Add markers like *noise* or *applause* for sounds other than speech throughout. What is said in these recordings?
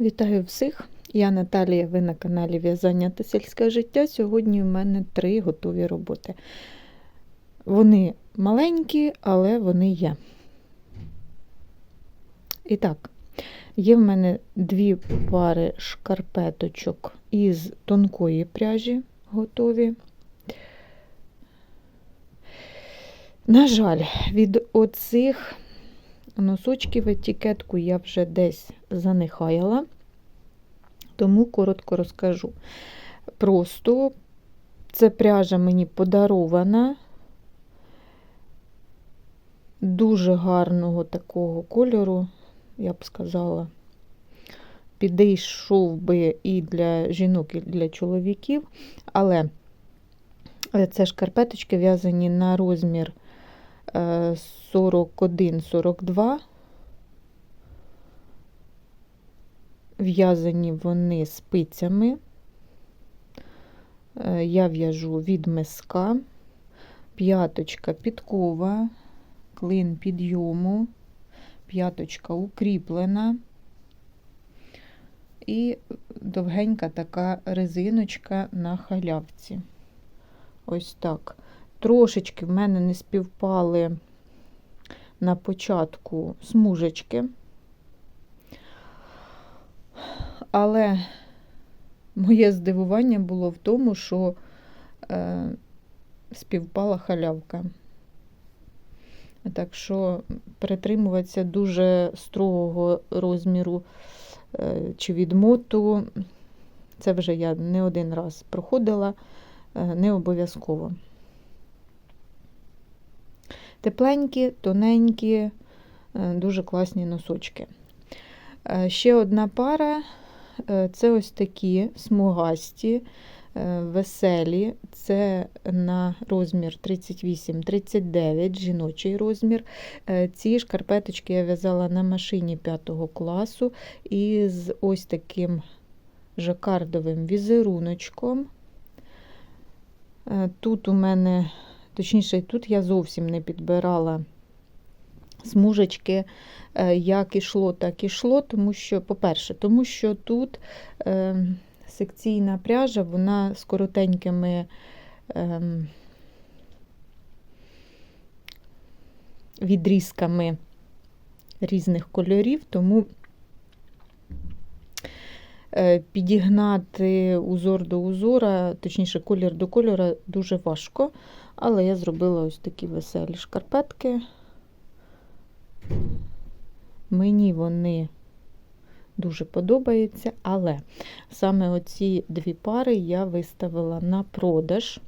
Вітаю всіх! Я Наталія, ви на каналі В'язання та сільське життя. Сьогодні у мене три готові роботи. Вони маленькі, але вони є. І так, є в мене дві пари шкарпеточок із тонкої пряжі готові. На жаль, від оцих носочків етикетку я вже десь занехаяла, тому коротко розкажу. Просто це пряжа мені подарована, дуже гарного такого кольору, я б сказала, підійшов би і для жінок, і для чоловіків, але це шкарпеточки в'язані на розмір 41-42. В'язані вони спицями. Я в'яжу від миска, п'яточка підкова, клин підйому, п'яточка укріплена і довгенька така резиночка на халявці. Ось так. Трошечки в мене не співпали на початку смужечки, але моє здивування було в тому, що е, співпала халявка. Так що притримуватися дуже строгого розміру е, чи відмоту, це вже я не один раз проходила, е, не обов'язково. Тепленькі, тоненькі, е, дуже класні носочки. Е, ще одна пара це ось такі смугасті, веселі, це на розмір 38-39, жіночий розмір. Ці шкарпеточки я в'язала на машині 5 класу із ось таким жакардовим візеруночком. Тут у мене Точніше, тут я зовсім не підбирала смужечки, е, як ішло, так ішло, тому що, по-перше, тому що тут е, секційна пряжа, вона з коротенькими е, відрізками різних кольорів, тому е, підігнати узор до узора, точніше, колір до кольора, дуже важко. Але я зробила ось такі веселі шкарпетки. Мені вони дуже подобаються, але саме оці дві пари я виставила на продаж,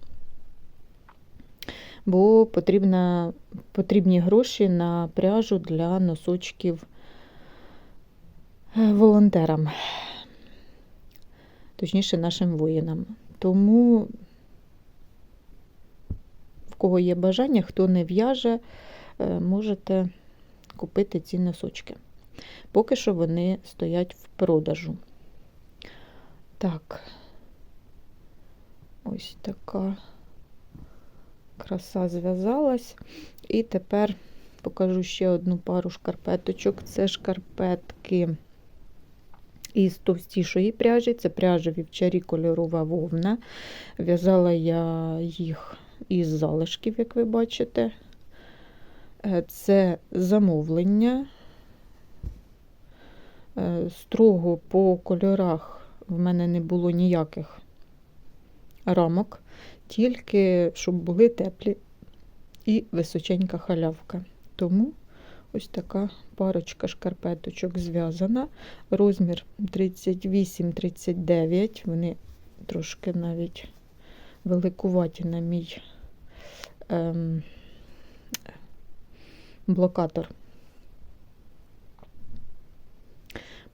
бо потрібна, потрібні гроші на пряжу для носочків е, волонтерам, точніше, нашим воїнам. Тому в кого є бажання, хто не в'яже, е, можете купити ці носочки. Поки що вони стоять в продажу. Так, ось така краса зв'язалась. І тепер покажу ще одну пару шкарпеточок. Це шкарпетки із товстішої пряжі, це пряжа вівчарі кольорова вовна. В'язала я їх із залишків, як ви бачите. Е, це замовлення. Е, строго по кольорах в мене не було ніяких рамок, тільки щоб були теплі і височенька халявка. Тому ось така парочка шкарпеточок зв'язана. Розмір 38-39, вони трошки навіть великуваті на мій ем, блокатор.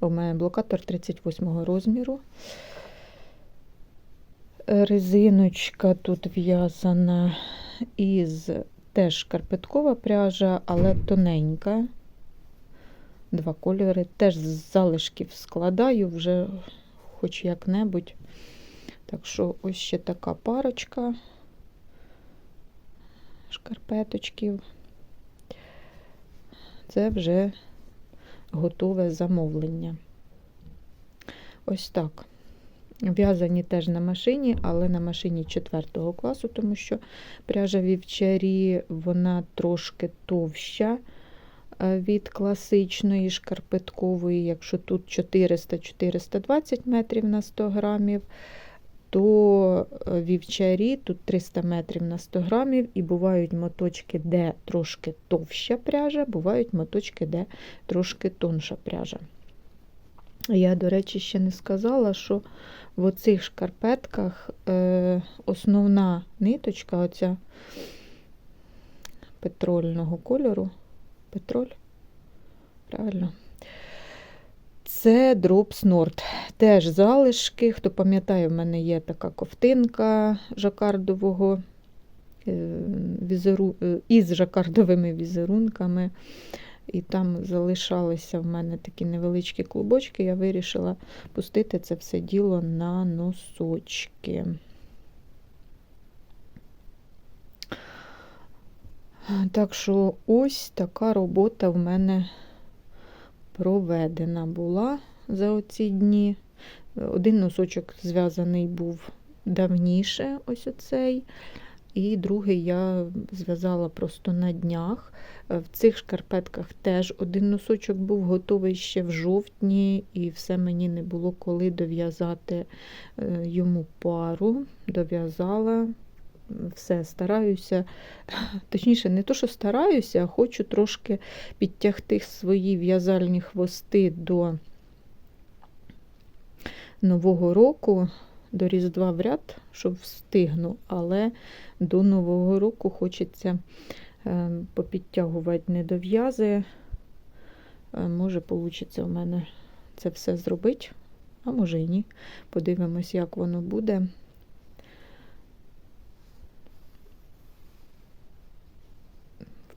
Бо в мене блокатор 38 розміру. Резиночка тут в'язана із теж шкарпеткова пряжа, але тоненька. Два кольори. Теж з залишків складаю вже хоч як-небудь. Так що ось ще така парочка шкарпеточків. Це вже готове замовлення. Ось так. В'язані теж на машині, але на машині 4 класу, тому що пряжа вівчарі вона трошки товща е, від класичної шкарпеткової. Якщо тут 400-420 метрів на 100 грамів, то е, вівчарі тут 300 метрів на 100 грамів, і бувають моточки, де трошки товща пряжа, бувають моточки, де трошки тонша пряжа. Я, до речі, ще не сказала, що в оцих шкарпетках е, основна ниточка, оця петрольного кольору. Петроль? Правильно? Це Drops Nord. Теж залишки. Хто пам'ятає, в мене є така ковтинка жакардового е, візеру... е, із жакардовими візерунками. І там залишалися в мене такі невеличкі клубочки. Я вирішила пустити це все діло на носочки. Так що ось така робота в мене проведена була за оці дні. Один носочок зв'язаний був давніше, ось оцей. І другий я зв'язала просто на днях. В цих шкарпетках теж один носочок був готовий ще в жовтні, і все мені не було коли дов'язати е, йому пару. Дов'язала. Все, стараюся, точніше, не то, що стараюся, а хочу трошки підтягти свої в'язальні хвости до Нового року, до Різдва в ряд, щоб встигну, але до Нового року хочеться е, попідтягувати недов'язи. Е, Може, вийде у мене це все зробити, а може і ні. Подивимось, як воно буде.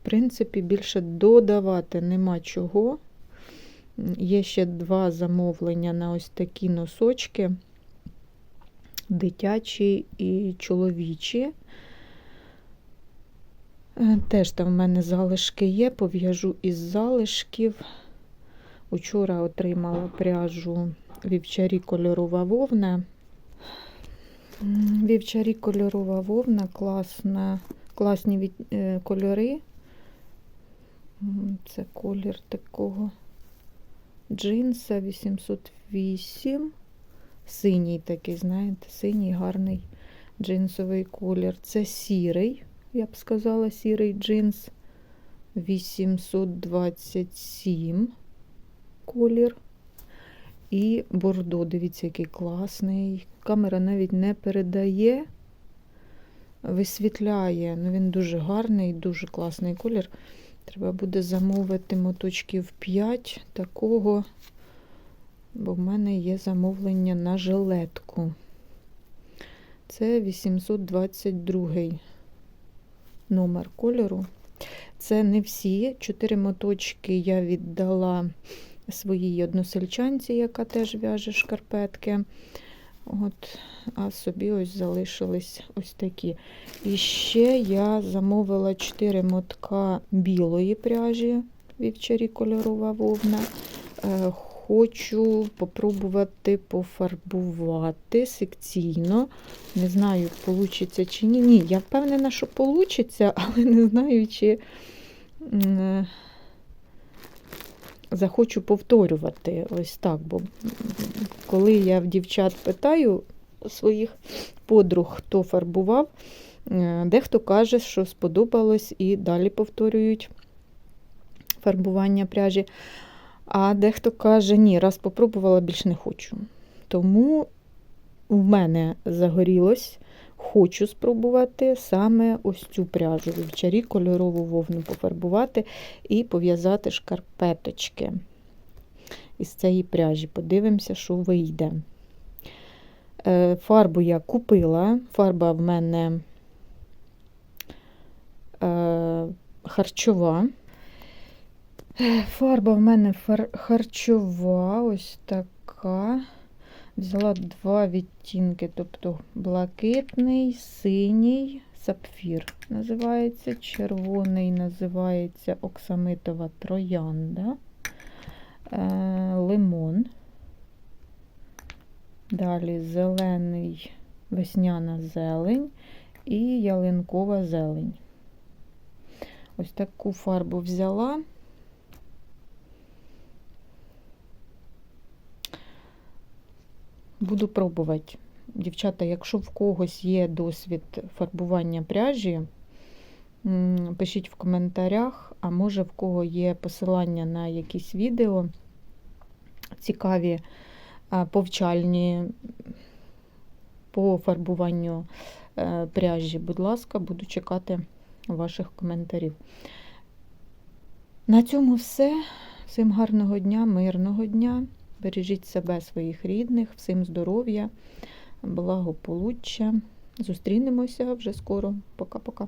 Принципі, більше додавати нема чого. Є ще два замовлення на ось такі носочки дитячі і чоловічі. Е, Теж там в мене залишки є, пов'яжу із залишків. Учора отримала пряжу вівчарі кольорова вовна. Вівчарі кольорова вовна, класна, класні е, кольори. Це колір такого джинса 808. Синій такий, знаєте, синій гарний джинсовий колір. Це сірий, я б сказала, сірий джинс 827 колір. І бордо, дивіться, який класний. Камера навіть не передає, висвітляє. Ну, він дуже гарний, дуже класний колір. Треба буде замовити моточків 5 такого, бо в мене є замовлення на жилетку. Це 822 номер кольору. Це не всі. Чотири моточки я віддала своїй односельчанці, яка теж в'яже шкарпетки. От, а собі ось залишились ось такі. І ще я замовила 4 мотка білої пряжі вівчарі кольорова вовна. Е, Хочу попробувати пофарбувати секційно. Не знаю, вийде чи ні. Ні, я впевнена, що вийде, *laughs* але не знаю, чи м, захочу повторювати ось так. Бо коли я в дівчат питаю своїх подруг, хто фарбував, е, дехто каже, що сподобалось і далі повторюють фарбування пряжі. А дехто каже, ні, раз попробувала, більш не хочу. Тому в мене загорілось, хочу спробувати саме ось цю пряжу вівчарі, кольорову вовну пофарбувати і пов'язати шкарпеточки із цієї пряжі. Подивимося, що вийде. Е, Фарбу я купила. Фарба в мене е, харчова. Е, Фарба в мене харчова, ось така. Взяла два відтінки, тобто блакитний, синій, сапфір називається, червоний називається оксамитова троянда, е, лимон. Далі зелений весняна зелень і ялинкова зелень. Ось таку фарбу взяла. Буду пробувати. Дівчата, якщо в когось є досвід фарбування пряжі, пишіть в коментарях, а може в кого є посилання на якісь відео цікаві, повчальні по фарбуванню е, пряжі. Будь ласка, буду чекати ваших коментарів. На цьому все. Всім гарного дня, мирного дня. Бережіть себе, своїх рідних, всім здоров'я, благополуччя. Зустрінемося вже скоро. Пока-пока.